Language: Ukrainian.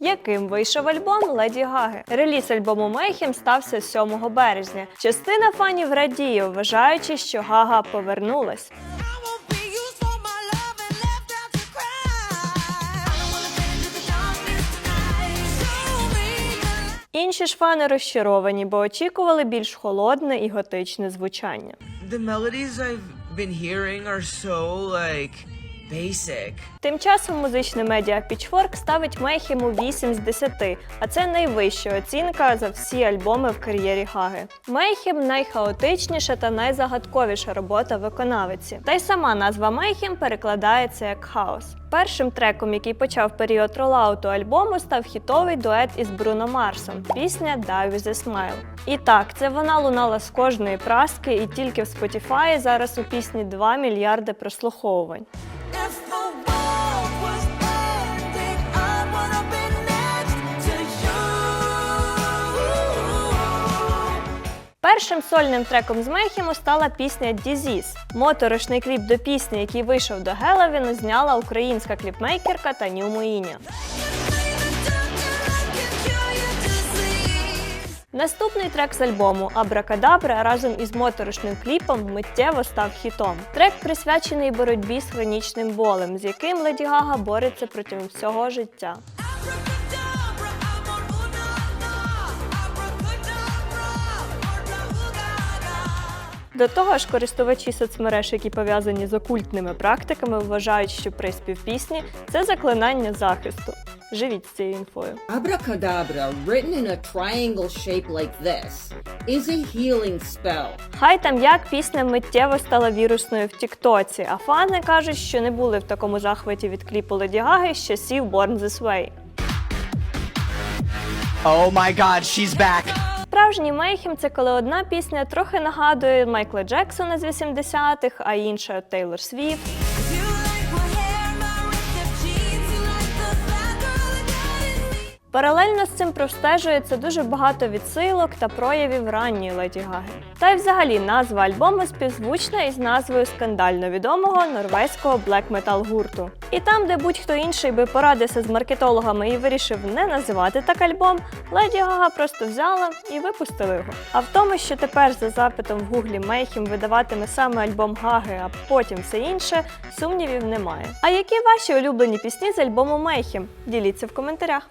Яким вийшов альбом Леді Гаги? Реліз альбому Mayhem стався 7 березня. Частина фанів радіє, вважаючи, що Гага повернулась. Інші ж фани розчаровані, бо очікували більш холодне і готичне звучання. The melodies I've been hearing are so like basic. Тим часом музичне медіа Pitchfork ставить Мейхему 8 з 10, а це найвища оцінка за всі альбоми в кар'єрі Гаги. Мейхем найхаотичніша та найзагадковіша робота виконавиці. Та й сама назва Мейхем перекладається як хаос. Першим треком, який почав період ролауту альбому, став хітовий дует із Бруно Марсом. Пісня Die with a Smile. І так, це вона лунала з кожної праски, і тільки в Spotify зараз у пісні 2 мільярди прослуховувань. Першим сольним треком з Мейхему стала пісня Disease. Моторошний кліп до пісні, який вийшов до Геловіну, зняла українська кліпмейкерка Таню Моїня. Наступний трек з альбому Абракадабра разом із моторошним кліпом миттєво став хітом. Трек присвячений боротьбі з хронічним болем, з яким Леді Гага бореться протягом всього життя. До того ж, користувачі соцмереж, які пов'язані з окультними практиками, вважають, що приспів пісні це заклинання захисту. Живіть з цією інфою. Abracadabra, written in a triangle shape like this, is a healing spell. Хай там як пісня миттєво стала вірусною в Тіктоці, а фани кажуть, що не були в такому захваті від кліпу Леді Гаги з часів Born This Way. Oh my god, she's back. Справжній мейхем це коли одна пісня трохи нагадує Майкла Джексона з 80-х, а інша Тейлор Свіфт. Паралельно з цим простежується дуже багато відсилок та проявів ранньої Леді Гаги. Та й взагалі назва альбому співзвучна із назвою скандально відомого норвезького блек-метал гурту. І там, де будь-хто інший би порадився з маркетологами і вирішив не називати так альбом, Леді Гага просто взяла і випустила його. А в тому, що тепер за запитом в гуглі Мейхім видаватиме саме альбом Гаги, а потім все інше, сумнівів немає. А які ваші улюблені пісні з альбому Мейхім? Діліться в коментарях.